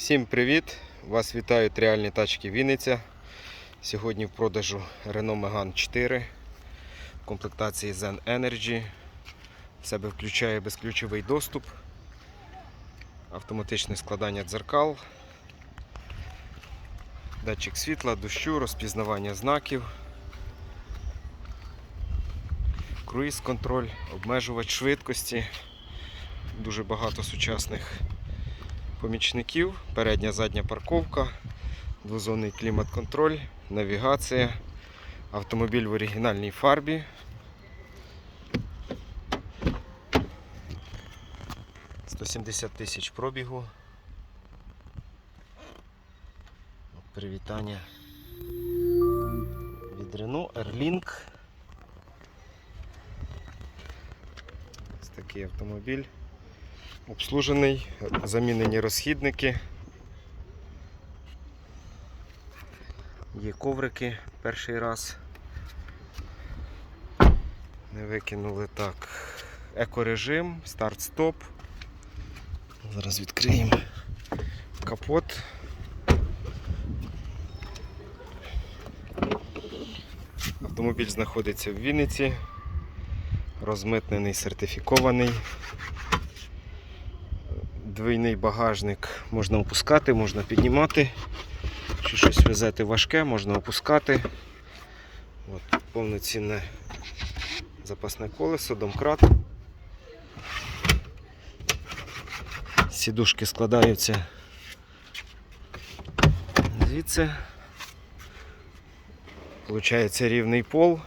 Всім привіт! Вас вітають реальні тачки Вінниця. Сьогодні в продажу Renault Megane 4 в комплектації Zen Energy. В себе включає безключовий доступ, автоматичне складання дзеркал, датчик світла, дощу, розпізнавання знаків, круїз контроль, обмежувач швидкості. Дуже багато сучасних помічників, передня задня парковка, двозонний клімат-контроль, навігація, автомобіль в оригінальній фарбі. «170 тисяч пробігу. Привітання від Renault Airlink. Ось такий автомобіль обслужений, замінені розхідники. Є коврики перший раз. Не викинули так. Екорежим, старт-стоп. Зараз відкриємо капот. Автомобіль знаходиться в Вінниці, розмитнений, сертифікований. Двійний багажник можна опускати, можна піднімати. Чи щось везете важке, можна опускати. От, повноцінне запасне колесо, домкрат. Сідушки складаються звідси. Получається рівний пол.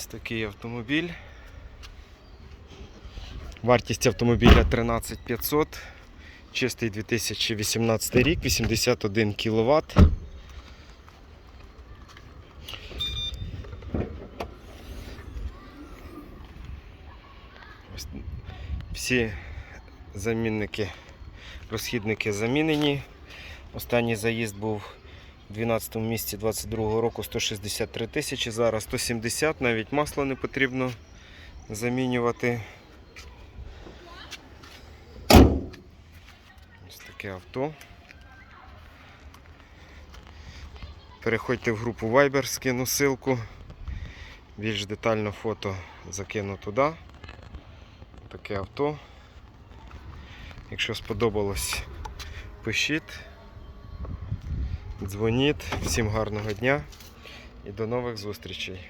Ось такий автомобіль. Вартість автомобіля 13500, чистий 2018 рік, 81 кВт. Ось Всі замінники, розхідники замінені. Останній заїзд був 12 місці 22 року 163 тисячі, зараз 170, навіть масло не потрібно замінювати. Ось таке авто. Переходьте в групу Viber, скину ссылку. Більш детально фото закину туди. Таке авто. Якщо сподобалось, пишіть. Дзвоніть. Всім гарного дня і до нових зустрічей.